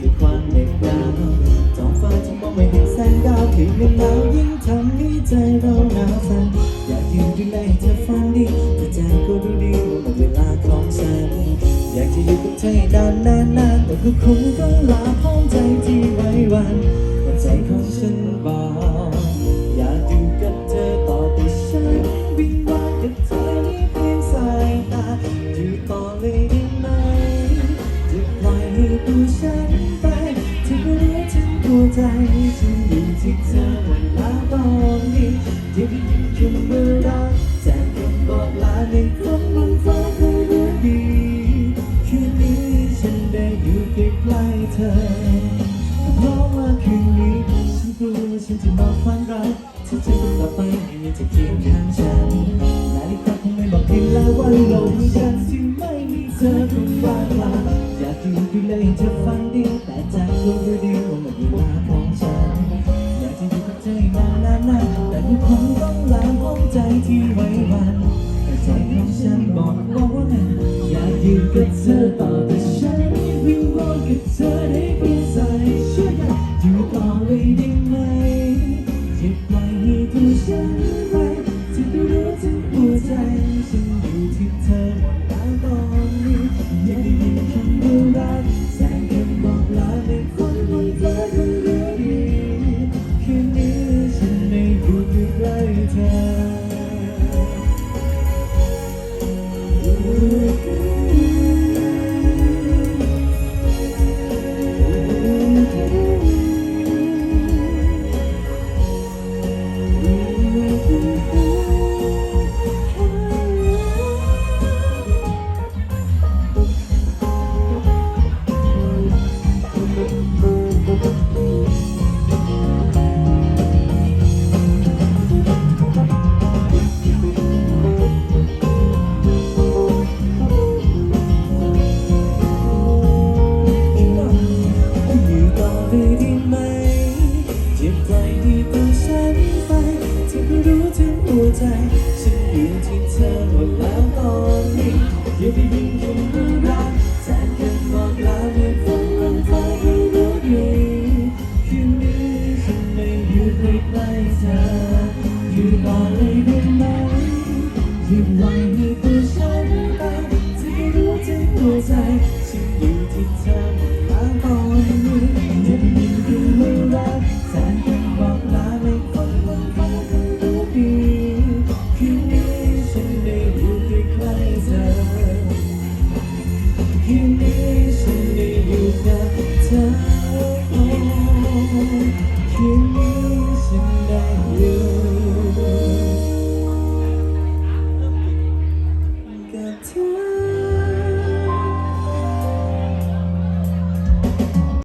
ด้วยความเด็ดดาวท้องฟ้าที่มองไม่เห็นแสงดาวคืนยังหนาวยิ่งทำให้ใจเราหนาวสั่นอยากยืนดูแลให้เธอฟังดีแต่ใจก็รู้ดีว่าหมดเวลาของฉัน อยากจะอยู่กับเธอให้นานนานนานแต่ก็คงต้องลาพร้อมใจที่ไว้วัน หัวใจฉันยินที่เธอวันลาตอนนี้ที่ได้ยินคำว่ารักแจ้งคำบอกลาในฝันบนฟ้าคงรู้ดีคืนนี้ฉันได้อยู่ใกล้ๆเธอ นานๆแต่ก็คงต้องลาห้องใจที่ไว้วันแต่ใจของฉันบอกว่าอยากอยู่กับเธอต่อแต่ฉันวิงวอนกับเธอได้เพียงสายช่วยกันอยู่ต่อเลยได้ไหมอย่าปล่อยให้ตัวฉันไปจะได้รู้ถึงหัวใจฉัน ล้ you.